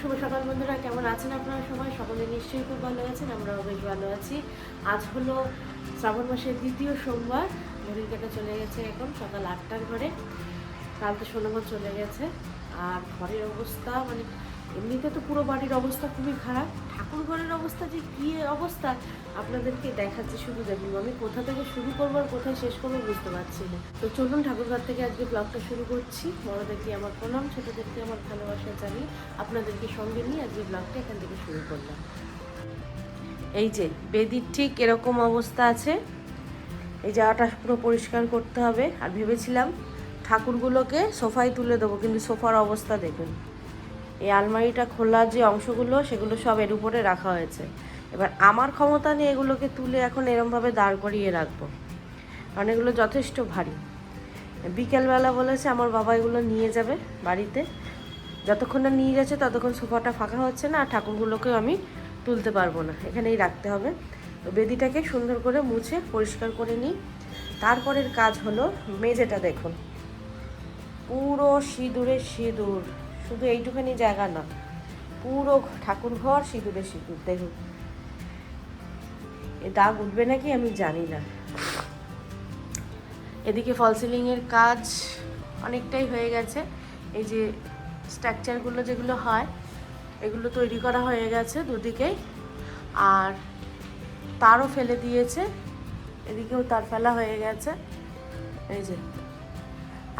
শুভ সকাল বন্ধুরা, কেমন আছেন আপনারা সবাই? সকলে নিশ্চয়ই খুব ভালো আছেন, আমরাও বেশ ভালো আছি। আজ হলো শ্রাবণ মাসের দ্বিতীয় সোমবার, ঘড়ির কাটা চলে গেছে এখন, সকাল আটটার ঘরে। কাল তো সোনামা চলে গেছে, আর ঘরের অবস্থা মানে এমনিতে তো পুরো বাড়ির অবস্থা খুবই খারাপ। ঠাকুর ঘরের অবস্থা যে কী অবস্থা, আপনাদেরকে দেখাচ্ছি শুধু দেখুন, আমি কোথা থেকে শুরু করব আর কোথায় শেষ করব বুঝতে পারছি না। তো চলুন ঠাকুরঘর থেকে আজকে ব্লগটা শুরু করছি। বড়দেরকে আমার প্রণাম, ছোটোদেরকে আমার ভালোবাসা জানি আপনাদেরকে সঙ্গে নিয়ে আজকে ব্লগটা এখান থেকে শুরু করলাম। এই যে, বেদির ঠিক এরকম অবস্থা আছে। এই জায়গাটা পুরো পরিষ্কার করতে হবে। আর ভেবেছিলাম ঠাকুরগুলোকে সোফায় তুলে দেবো, কিন্তু সোফার অবস্থা দেখুন। এই আলমারিটা খোলা যে অংশগুলো, সেগুলো সব এর উপরে রাখা হয়েছে। এবার আমার ক্ষমতা নিয়ে এগুলোকে তুলে এখন এরমভাবে দাঁড় করিয়ে রাখব। কারণ এগুলো যথেষ্ট ভারী। বিকেলবেলা বলেছে আমার বাবা এগুলো নিয়ে যাবে বাড়িতে। যতক্ষণ না নিয়ে যাচ্ছে ততক্ষণ সোফাটা ফাঁকা হচ্ছে না, আর ঠাকুরগুলোকেও আমি তুলতে পারব না। এখানেই রাখতে হবে। তো বেদিটাকে সুন্দর করে মুছে পরিষ্কার করে নিই। তারপরের কাজ হলো মেঝেটা দেখুন। পুরো সিঁদুরে সিঁদুর। শুধু এইটুখানি জায়গা না, পুরো ঠাকুর ঘর সিঁদুরে সিঁদুর, দেখুন। এ দাগ উঠবে নাকি আমি জানি না। এদিকে ফল সিলিংয়ের কাজ অনেকটাই হয়ে গেছে। এই যে স্ট্রাকচারগুলো যেগুলো হয়, এগুলো তৈরি করা হয়ে গেছে দুদিকেই আর তারও ফেলে দিয়েছে, এদিকেও তার ফেলা হয়ে গেছে। এই যে,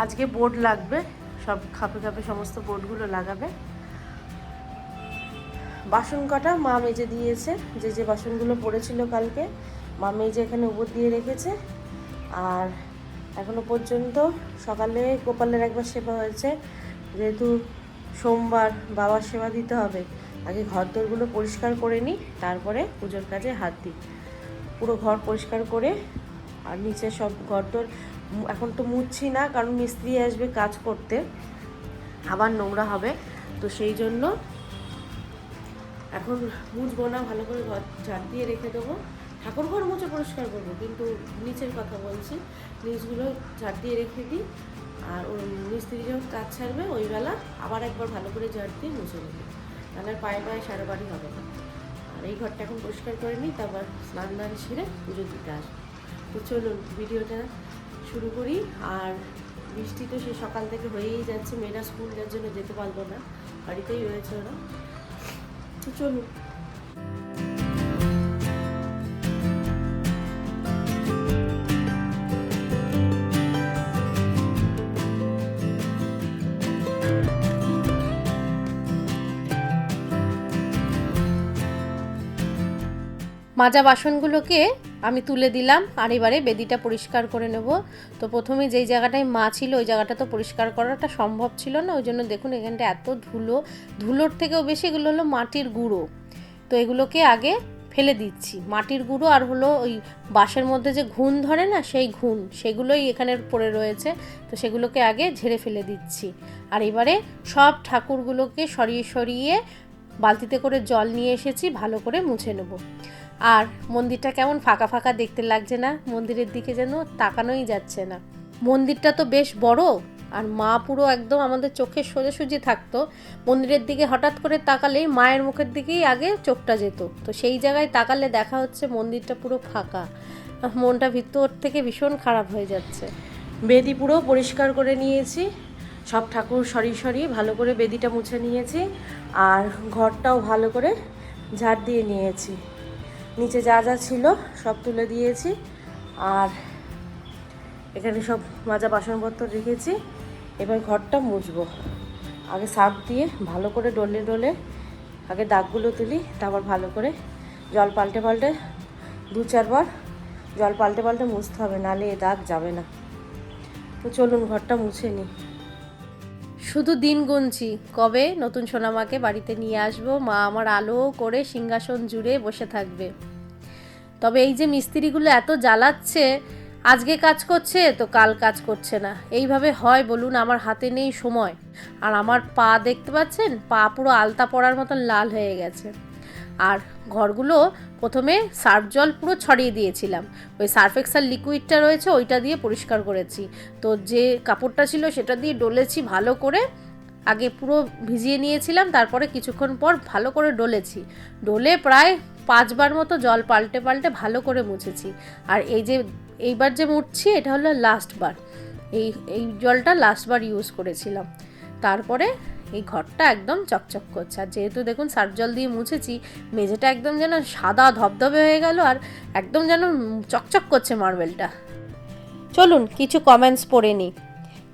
আজকে বোর্ড লাগবে। সব খাপে খাপে সমস্ত বোর্ডগুলো লাগাবে। বাসন কটা মা মেজে দিয়েছে, যে যে বাসনগুলো পড়েছিল কালকে, মা মেজে এখানে উপর দিয়ে রেখেছে। আর এখনও পর্যন্ত সকালে গোপালের একবার সেবা হয়েছে, যেহেতু সোমবার বাবার সেবা দিতে হবে, আগে ঘর দোরগুলো পরিষ্কার করে নিই, তারপরে পুজোর কাজে হাত দিই। পুরো ঘর পরিষ্কার করে, আর নিচে সব ঘর দোর এখন তো মুছছি না, কারণ মিস্ত্রি আসবে কাজ করতে। আবার নোংরা হবে, তো সেই জন্য এখন মুছবো না, ভালো করে ঘর ঝাড় দিয়ে রেখে দেবো। ঠাকুর ঘর মুছে পরিষ্কার করব, কিন্তু নিচের কথা বলছি, নিচগুলো ঝাড় দিয়ে রেখে দিই। আর ওই মিস্ত্রি যখন কাজ ছাড়বে ওই বেলা আবার একবার ভালো করে ঝাড় দিয়ে মুছে নেব। তাহলে পায়ে পায়ে সারা বাড়ি হবে না। আর এই ঘরটা এখন পরিষ্কার করে নিই, তারপর স্নান দান সেরে পুজো দিতে আসব। তো চলুন, ভিডিওটা শুরু করি। আর বৃষ্টি তো সে সকাল থেকে হয়েই যাচ্ছে, মেয়েরা স্কুল যাওয়ার জন্য যেতে পারব না, বাড়িতেই রয়েছে ওরা। তো চলুন। মাজা বাসনগুলোকে আমি তুলে দিলাম আর এবারে বেদিটা পরিষ্কার করে নেব। তো প্রথমে যেই জায়গাটায় মা ছিল, ওই জায়গাটা তো পরিষ্কার করাটা সম্ভব ছিল না, ওই জন্য দেখুন এখানটা এত ধুলো। ধুলোর থেকেও বেশি এগুলো হলো মাটির গুঁড়ো। তো এগুলোকে আগে ফেলে দিচ্ছি। মাটির গুঁড়ো আর হলো ওই বাঁশের মধ্যে যে ঘুণ ধরে না, সেই ঘুণ, সেগুলোই এখানে পড়ে রয়েছে। তো সেগুলোকে আগে ঝেড়ে ফেলে দিচ্ছি। আর এবারে সব ঠাকুরগুলোকে সরিয়ে সরিয়ে বালতিতে করে জল নিয়ে এসেছি, ভালো করে মুছে নেব। আর মন্দিরটা কেমন ফাঁকা ফাঁকা দেখতে লাগছে না? মন্দিরের দিকে যেন তাকানোই যাচ্ছে না। মন্দিরটা তো বেশ বড় আর মা পুরো একদম আমাদের চোখের সোজাসুজি থাকতো। মন্দিরের দিকে হঠাৎ করে তাকালেই মায়ের মুখের দিকেই আগে চোখটা যেত। তো সেই জায়গায় তাকালে দেখা হচ্ছে মন্দিরটা পুরো ফাঁকা। মনটা ভিতর থেকে ভীষণ খারাপ হয়ে যাচ্ছে। বেদি পুরো পরিষ্কার করে নিয়েছি। সব ঠাকুর সরি সরি ভালো করে বেদিটা মুছে নিয়েছি। আর ঘরটাও ভালো করে ঝাড় দিয়ে নিয়েছি। নিচে যা যা ছিল সব তুলে দিয়েছি। আর এখানে সব মাজা বাসনপত্র রেখেছি। এবার ঘরটা মুছবো। আগে সার্ফ দিয়ে ভালো করে ডলে ডলে আগে দাগগুলো তুলি, তারপর ভালো করে জল পাল্টে পাল্টে দু চারবার জল পাল্টে পাল্টে মুছতে হবে, নাহলে এ দাগ যাবে না। তো চলুন ঘরটা মুছে নিই শুধু দিন গুনছি। কবে? নতুন সোনামাকে বাড়িতে নিয়ে আসব। মা আমার আলো করে সিংহাসন জুড়ে বসে থাকবে। তবে এই যে মিস্ত্রিগুলো এত জ্বালাচ্ছে, আজকে কাজ করছে তো কাল কাজ করছে না। এইভাবে হয় বলুন, আমার হাতে নেই সময়। আর আমার পা দেখতে পাচ্ছেন? পা পুরো আলতা পড়ার মতন লাল হয়ে গেছে। আর ঘরগুলো প্রথমে সার্ফ জল পুরো ছড়িয়ে দিয়েছিলাম। ওই সার্ফ এক্সাল লিকুইডটা রয়েছে, ওইটা দিয়ে পরিষ্কার করেছি। তো যে কাপড়টা ছিল সেটা দিয়ে ডলেছি ভালো করে। আগে পুরো ভিজিয়ে নিয়েছিলাম, তারপরে কিছুক্ষণ পর ভালো করে ডলেছি। ডলে প্রায় পাঁচবার মতো জল পাল্টে পাল্টে ভালো করে মুছেছি। আর এই যে, এইবার যে মুছছি এটা হলো লাস্ট বার। এই এই জলটা লাস্টবার ইউজ করেছিলাম। তারপরে এই ঘরটা একদম চকচক করছে। আর যেহেতু দেখুন, সার্ফ জল দিয়ে মুছেছি, মেঝেটা একদম যেন সাদা ধবধবে হয়ে গেল আর একদম যেন চকচক করছে মার্বেলটা। চলুন, কিছু কমেন্টস পড়ে নিই।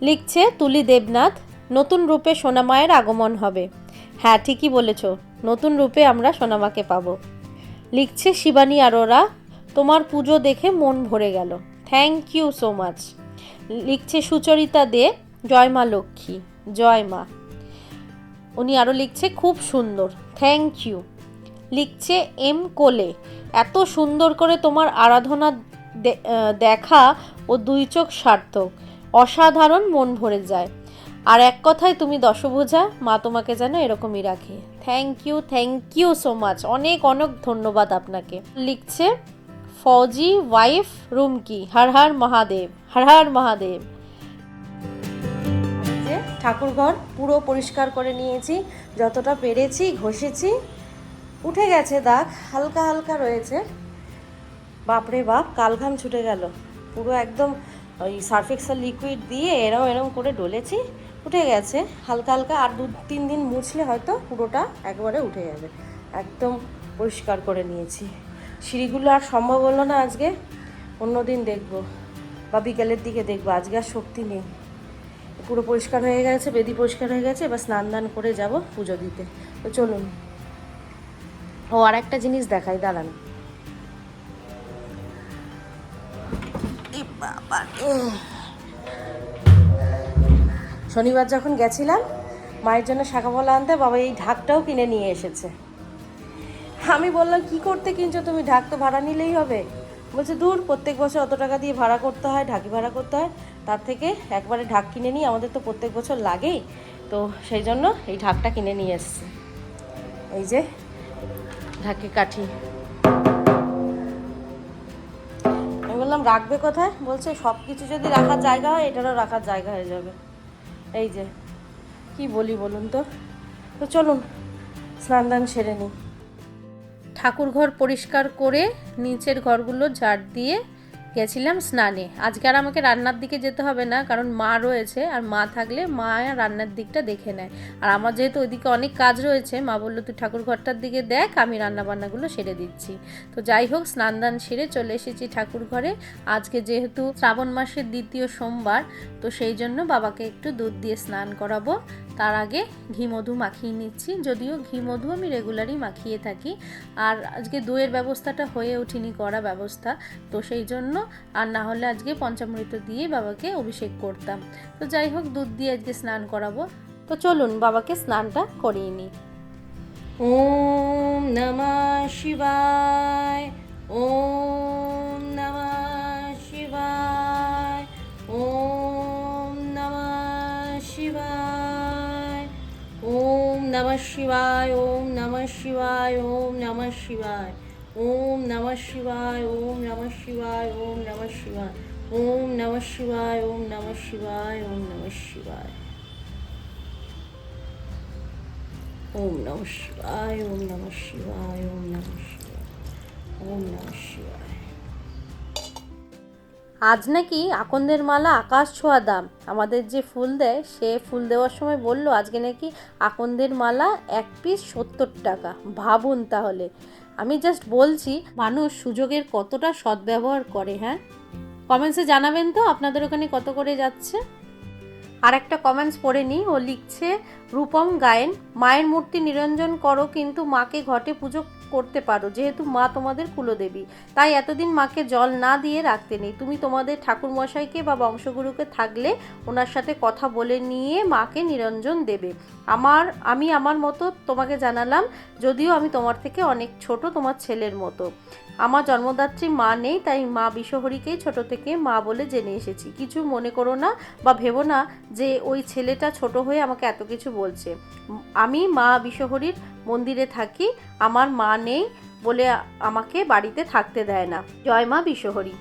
লিখছে, তুলি দেবনাথ, নতুন রূপে সোনামায়ের আগমন হবে। হ্যাঁ ঠিকই বলেছ। নতুন রূপে আমরা সোনামাকে পাবো। লিখছে, শিবানী আরোরা তোমার পুজো দেখে মন ভরে গেল। থ্যাংক ইউ সো মাচ লিখছে, সুচরিতা দে, জয় মা লক্ষ্মী, জয় মা। উনি আরও লিখছে, খুব সুন্দর থ্যাংক ইউ লিখছে, এম কোলে, এত সুন্দর করে তোমার আরাধনা দেখা ও দুই চোখ সার্থক। অসাধারণ মন ভরে যায়। আর এক কথায় তুমি দশভুজা, মা তোমাকে যেন এরকমই রাখে। Thank you thank you so much অনেক অনেক ধন্যবাদ আপনাকে। লিখছে, ফৌজি ওয়াইফ রুমকি হর হর মহাদেব, হর হর মহাদেব। ঠাকুরঘর পুরো পরিষ্কার করে নিয়েছি, যতটা পেরেছি, ঘষেছি, উঠে গেছে দাগ, হালকা হালকা রয়েছে। বাপরে বাপ, কালঘাম ছুটে গেল। পুরো একদম ওই সার্ফেক্সাল লিকুইড দিয়ে এরম এরম করে ডলেছি। উঠে গেছে, হালকা হালকা আর দু তিন দিন মুছলে হয়তো পুরোটা একবারে উঠে যাবে। একদম পরিষ্কার করে নিয়েছি। সিঁড়িগুলো আর সম্ভব হলো না আজকে অন্য দিন দেখব বা বিকেলের দিকে দেখব, আজকে আর শক্তি নেই। পুরো পরিষ্কার হয়ে গেছে, বেদি পরিষ্কার হয়ে গেছে, এবার স্নান দান করে যাব পুজো দিতে। তো চলুন। ও, আর একটা জিনিস দেখাই, দাঁড়ান। বাবা। শনিবার যখন গেছিলাম, মায়ের জন্য শাখাফলা আনতে বাবা এই ঢাকটাও কিনে নিয়ে এসেছে। আমি বললাম, কি করতে কিনছো তুমি? ঢাক তো ভাড়া নিলেই হবে। বলছে, দূর, প্রত্যেক বছর অত টাকা দিয়ে ভাড়া করতে হয়, ঢাকি ভাড়া করতে হয়। তার থেকে একবারে ঢাক কিনে নিই, আমাদের তো প্রত্যেক বছর লাগেই। তো সেই জন্য এই ঢাকটা কিনে নিয়ে এসছে। এই যে ঢাকি কাঠি। আমি বললাম, রাখবে কোথায়? বলছে সব কিছু যদি রাখার জায়গা হয়, এটারও রাখার জায়গা হয়ে যাবে। এই যে, কি বলি বলুন তো? তো চলুন স্নান দান সেরে নিই। ঠাকুর ঘর পরিষ্কার করে নিচের ঘরগুলো ঝাড় দিয়ে গেছিলাম স্নানে। আজকে আর আমাকে রান্নার দিকে যেতে হবে না, কারণ মা রয়েছে আর মা থাকলে মা রান্নার দিকটা দেখে নেয়। আর আমার যেহেতু ওইদিকে অনেক কাজ রয়েছে, মা বলল, তুই ঠাকুর ঘরটার দিকে দেখ, আমি রান্নাবান্নাগুলো সেরে দিচ্ছি। তো যাই হোক, স্নান দান সেরে চলে এসেছি ঠাকুর ঘরে। আজকে যেহেতু শ্রাবণ মাসের দ্বিতীয় সোমবার, তো সেই জন্য বাবাকে একটু দুধ দিয়ে স্নান করাবো। তার আগে ঘি মধু মাখিয়ে নিচ্ছি, যদিও ঘি মধু আমি রেগুলারই মাখিয়ে থাকি। আর আজকে দইয়ের ব্যবস্থাটা হয়ে ওঠেনি করা ব্যবস্থা। তো সেই জন্য আর না হলে আজকে পঞ্চামৃত দিয়ে বাবাকে অভিষেক করতাম। তো যাই হোক, দুধ দিয়ে আজকে স্নান করাবো। তো চলুন, বাবাকে স্নানটা করিয়ে নিই। ওম নমঃ শিবায়, ওম নমঃ শিবায়, ওম নমঃ শিবায়, ওম নমঃ শিবায়, ওম নমঃ শিবায়, ওম নমঃ শিবায়। ওম নম শিবায় ওম নম শিবায় ওম নম শিবায় ওম নম শিবায় ওম নম শিবায় ওম নম শিবায় ওম नमः शिवाय ओम नमः शिवाय ওম नमः शिवाय ओम नमः शिवाय আজ নাকি আকন্দের মালা আকাশ ছোঁয়া দাম আমাদের যে ফুল দেয় সে ফুল দেওয়ার সময় বলল আজকে নাকি আকন্দের মালা এক পিস সত্তর টাকা ভাবুন তাহলে আমি জাস্ট বলছি, মানুষ সুযোগের কতটা সদ্ব্যবহার করে হ্যাঁ? কমেন্টসে জানাবেন তো আপনাদের ওখানে কত করে যাচ্ছে। আর একটা কমেন্টস পড়ে নিই, ও লিখছে, রূপম গায়েন, মায়ের মূর্তি নিরঞ্জন করো, কিন্তু মাকে ঘটে পুজো করতে পারো। যেহেতু মা তোমাদের কুলদেবী, তাই এতদিন মাকে জল না দিয়ে রাখতে নেই। তুমি তোমাদের ঠাকুর মশাইকে বা বংশগুরুকে থাকলে ওনার সাথে কথা বলে নিয়ে মাকে নিরঞ্জন দেবে। আমার, আমি আমার মতো তোমাকে জানালাম, যদিও আমি তোমার থেকে অনেক ছোট, তোমার ছেলের মতো। আমার জন্মদাত্রী মা নেই, তাই মা বিশ্বহরীকেই ছোট থেকে মা বলে জেনে এসেছি। কিছু মনে করো না বা ভেবো না যে ওই ছেলেটা ছোট হয়ে আমাকে এত কিছু বলছে। আমি মা বিশ্বহরীর মন্দিরে থাকি, আমার মা নেই বলে আমাকে বাড়িতে থাকতে দেয় না। জয় মা বিশ্বহরী।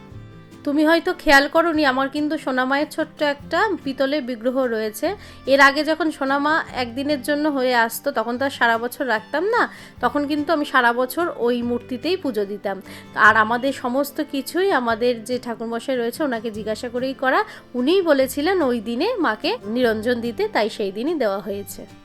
তুমি হয়তো খেয়াল করনি, আমার কিন্তু সোনামায়ের ছোট্ট একটা পিতলের বিগ্রহ রয়েছে। এর আগে যখন সোনামা একদিনের জন্য হয়ে আসতো, তখন তো আর সারা বছর রাখতাম না, তখন কিন্তু আমি সারা বছর ওই মূর্তিতেই পুজো দিতাম। আর আমাদের সমস্ত কিছুই আমাদের যে ঠাকুরমশাই রয়েছে, ওনাকে জিজ্ঞাসা করেই করা। উনিই বলেছিলেন, ওই দিনে মাকে নিরঞ্জন দিতে তাই সেই দিনই দেওয়া হয়েছে।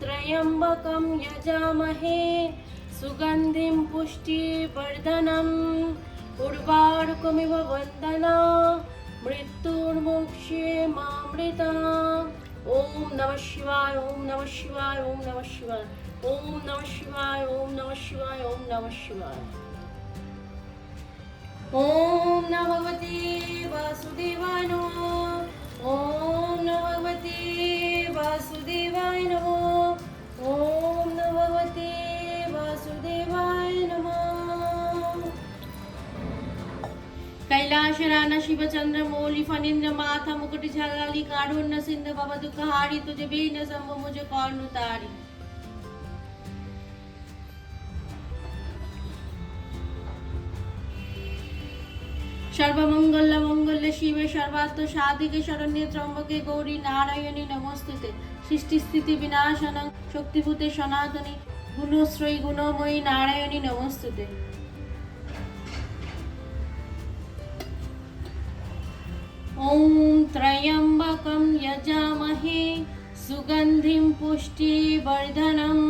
त्र्यम्बकं यजामहे सुगन्धिं पुष्टिवर्धनम् उर्वारुकमिव वन्दना मृत्युर्मोक्षे मामृता ॐ नमः शिवाय ॐ नमः शिवाय ॐ नमः शिवाय ॐ नमः शिवाय ॐ नमः शिवाय ॐ नमः शिवाय ॐ नमः भगवते वासुदेवाय नमः ॐ नमः भगवते वासुदेवाय नमः ॐ नमः भगवते वासुदेवाय नमः कैलाशराना शिवचंद्र मौली फणींद्र माथा मुकुट झलाली कारुण्य सिंध बाबा दुख हारी तुझे बीन संभ मुझे कौन उतारी সর্বমঙ্গল মঙ্গলে শিবে সর্বাত্ম সাধিকে শরণ্যে ত্রম্বকে গৌরী নারায়ণী নমস্তুতে সৃষ্টি স্থিতি বিনাশনং শক্তিভূতে সনাতনী গুণশ্রয়ী গুণময়ী নারায়ণী নমস্তুতে ॐ त्र्यम्बकं यजामहे सुगन्धिं पुष्टिवर्धनम्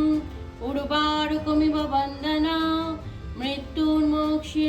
उर्वारुकमिव वन्दना मृत्युर्मोक्षे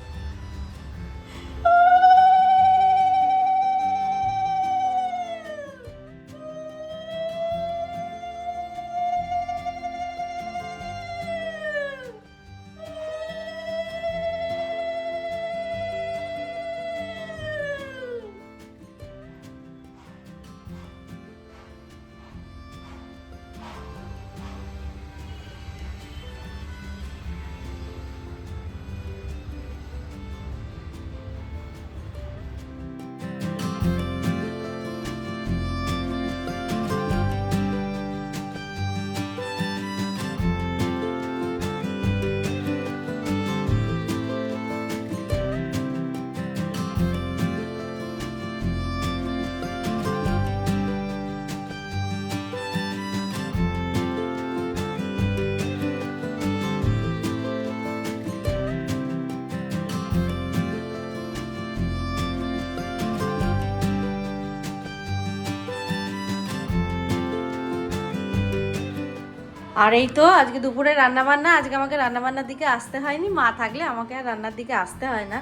আর এই তো আজকে দুপুরে রান্না বান্না আজকে আমাকে রান্না বান্নার দিকে আসতে হয়নি, মা থাকলে আমাকে আর রান্নার দিকে আসতে হয় না।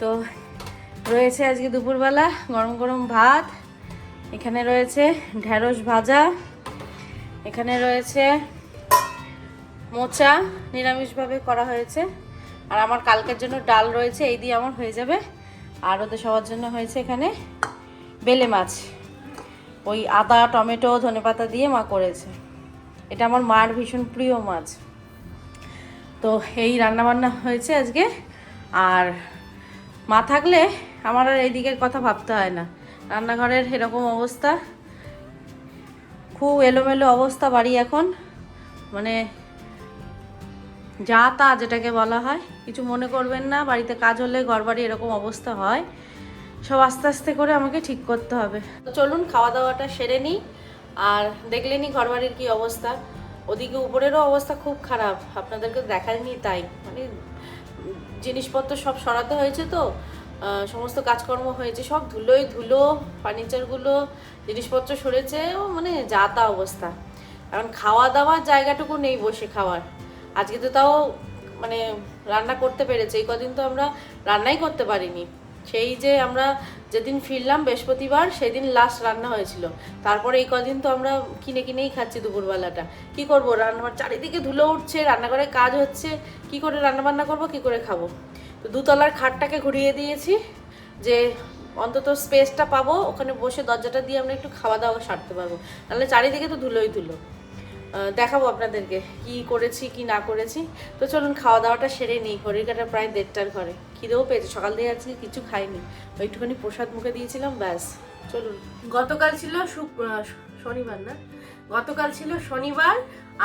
তো রয়েছে আজকে দুপুরবেলা গরম গরম ভাত, এখানে রয়েছে ঢ্যাঁড়স ভাজা, এখানে রয়েছে মোচা, নিরামিষভাবে করা হয়েছে। আর আমার কালকের জন্য ডাল রয়েছে, এই দিয়ে আমার হয়ে যাবে। আর ওদের সবার জন্য হয়েছে এখানে বেলে মাছ। ওই আদা, টমেটো, ধনেপাতা দিয়ে মা করেছে। এটা আমার মার ভীষণ প্রিয় মাছ। তো এই রান্নাবান্না হয়েছে আজকে। আর মা থাকলে আমার আর এই দিকের কথা ভাবতে হয় না। রান্নাঘরের এরকম অবস্থা। খুব এলোমেলো অবস্থা বাড়ি এখন। মানে যা তা যেটাকে বলা হয়। কিছু মনে করবেন না, বাড়িতে কাজ হলে ঘর বাড়ি এরকম অবস্থা হয়। সব আস্তে আস্তে করে আমাকে ঠিক করতে হবে। তো চলুন খাওয়া দাওয়াটা সেরে নিই। আর দেখলেনি ঘরবাড়ির কি অবস্থা। ওদিকে উপরেরও অবস্থা খুব খারাপ আপনাদেরকে দেখায়নি তাই। মানে জিনিসপত্র সব সরাতে হয়েছে তো সমস্ত কাজকর্ম হয়েছে, সব ধুলোই ধুলো, ফার্নিচারগুলো, জিনিসপত্র সরেছে, ও মানে যা তা অবস্থা। এখন খাওয়া দাওয়ার জায়গাটুকু নেই বসে খাওয়ার। আজকে তো তাও মানে রান্না করতে পেরেছে, এই কদিন তো আমরা রান্নাই করতে পারিনি। সেই যে আমরা যেদিন ফিরলাম বৃহস্পতিবার, সেদিন লাস্ট রান্না হয়েছিল। তারপরে এই কদিন তো আমরা কিনে কিনেই খাচ্ছি দুপুরবেলাটা। কি করব? রান্নার চারিদিকে ধুলো উঠছে, রান্নাঘরে কাজ হচ্ছে। কি করে রান্না বান্না করব? কি করে খাব? তো দুতলার খাটটাকে ঘুরিয়ে দিয়েছি যে অন্তত স্পেসটা পাবো। ওখানে বসে দরজাটা দিয়ে আমরা একটু খাওয়া দাওয়া সারতে পারব। নাহলে চারিদিকে তো ধুলোই ধুলো। দেখাবো আপনাদেরকে কি করেছি, কি না করেছি। তো চলুন খাওয়া দাওয়াটা সেরে নিই। ঘড়ির কাটা প্রায় দেড়টার ঘরে। খিদেও পেয়েছে। সকাল থেকে আজকে কিছু খাইনি। ওইটুখানি প্রসাদ মুখে দিয়েছিলাম, ব্যাস। চলুন। গতকাল ছিল শনিবার না? গতকাল ছিল শনিবার,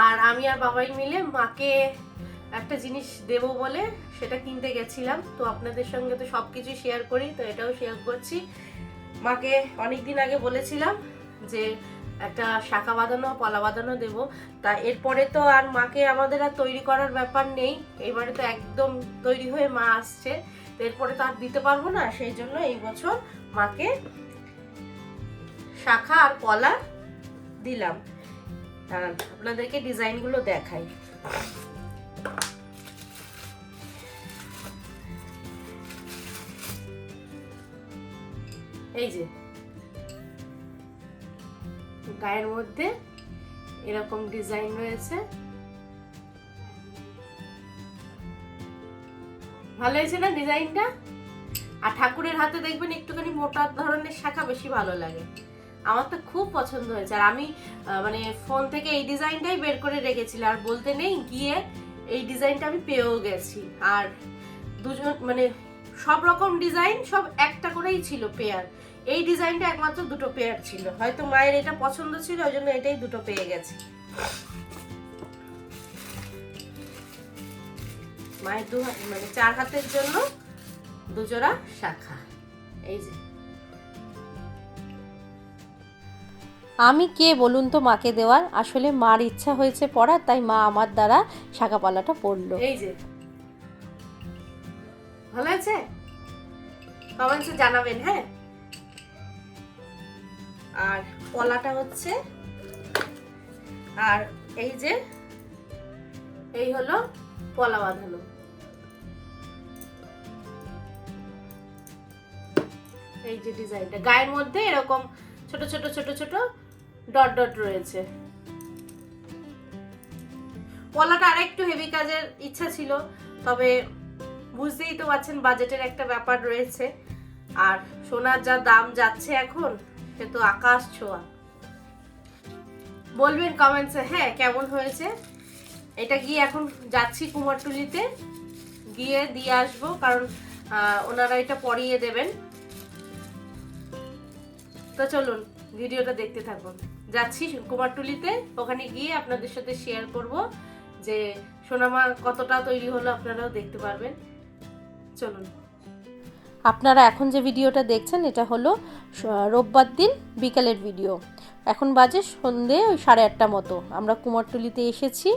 আর আমি আর বাবাই মিলে মাকে একটা জিনিস দেব বলে সেটা কিনতে গেছিলাম। তো আপনাদের সঙ্গে তো সব কিছু শেয়ার করি, তো এটাও শেয়ার করছি। মাকে অনেক দিন আগে বলেছিলাম যে একটা শাখা বাঁধানো, পলা বাঁধানো দেবো। তা এরপরে তো আর মাকে আমাদের আর তৈরি করার ব্যাপার নেই। এবারে তো একদম তৈরি হয়ে মা আসছে। এরপরে তো আর দিতে পারব না, সেই জন্য এই বছর মাকে শাখা আর পলা দিলাম। দাঁড়ান, আপনাদেরকে ডিজাইনগুলো দেখাই। এই যে গায়ের মধ্যে এরকম ডিজাইন রয়েছে। ভালো হয়েছে না ডিজাইনটা? আর ঠাকুরের হাতে দেখবেন একটুখানি মোটা ধরনের শাখা বেশি ভালো লাগে। আমার তো খুব পছন্দ হয়েছে। আর আমি মানে ফোন থেকে এই ডিজাইনটাই বের করে রেখেছিলাম। আর বলতে নেই, গিয়ে এই ডিজাইনটা আমি পেয়েও গেছি। আর দুজন মানে সব রকম ডিজাইন, সব একটা করেই ছিল পেয়ার এই ডিজাইনটা একমাত্র দুটো পেয়ার ছিল। হয়তো মায়ের এটা পছন্দ ছিল ওই জন্য এটাই দুটো পেয়ে গেছে। মায়ের দু মানে চার হাতের জন্য দুজোড়া শাখা। এই যে। আমি কে বলুন তো মাকে দেওয়ার? আসলে মার ইচ্ছা হয়েছে পড়ার তাই মা আমার দ্বারা শাখাপালাটা পড়ল। এই যে। ভালো আছে কমেন্টসে জানাবেন হ্যাঁ? আর পলাটা হচ্ছে, আর এই যে, এই হলো পলা বাঁধানো। এই যে ডিজাইনটা, গায়ের মধ্যে এরকম ছোট ছোট ছোট ছোট ডট ডট রয়েছে। পলাটা আর একটু হেভি কাজের ইচ্ছা ছিল, তবে বুঝতেই তো পারছেন বাজেটের একটা ব্যাপার রয়েছে। আর সোনার যা দাম যাচ্ছে এখন সে তো আকাশ ছোঁয়া। বলবেন কমেন্টসে হ্যাঁ কেমন হয়েছে? এটা গিয়ে এখন যাচ্ছি কুমারটুলিতে, গিয়ে দিয়ে আসব, কারণ ওনারা এটা পরিয়ে দেবেন। তো চলুন, ভিডিওটা দেখতে থাকুন। যাচ্ছি কুমারটুলিতে, ওখানে গিয়ে আপনাদের সাথে শেয়ার করব যে সোনামা কতটা তৈরি হলো আপনারাও দেখতে পারবেন। চলুন। আপনারা এখন যে ভিডিওটা দেখছেন এটা হলো রোববার দিন বিকালের ভিডিও। এখন বাজে সন্ধে ওই সাড়ে আটটা মতো। আমরা কুমারটুলিতে এসেছি।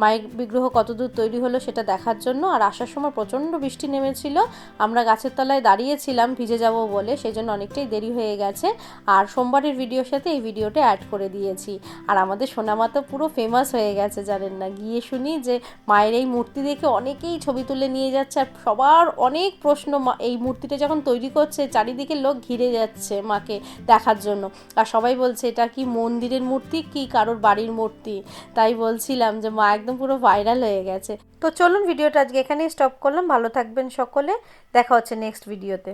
মায়ের বিগ্রহ কতদূর তৈরি হলো সেটা দেখার জন্য। আর আসার সময় প্রচণ্ড বৃষ্টি নেমেছিল। আমরা গাছের তলায় দাঁড়িয়েছিলাম, ভিজে যাব বলে। সেই জন্য অনেকটাই দেরি হয়ে গেছে। আর সোমবারের ভিডিওর সাথে এই ভিডিওটা অ্যাড করে দিয়েছি। আর আমাদের সোনামা তো পুরো ফেমাস হয়ে গেছে, জানেন না? গিয়ে শুনি যে মায়ের এই মূর্তি দেখে অনেকেই ছবি তুলে নিয়ে যাচ্ছে। আর সবার অনেক প্রশ্ন এই মূর্তিটা যখন তৈরি করছে, চারিদিকে লোক ঘিরে যাচ্ছে মাকে দেখার জন্য। আর সবাই বলছে, এটা কি মন্দিরের মূর্তি কি কারোর বাড়ির মূর্তি? তাই বলছিলাম যে মা একদম পুরো ভাইরাল হয়ে গেছে। তো চলুন, ভিডিওটা আজকে এখানেই স্টপ করলাম। ভালো থাকবেন সকলে। দেখা হচ্ছে নেক্সট ভিডিওতে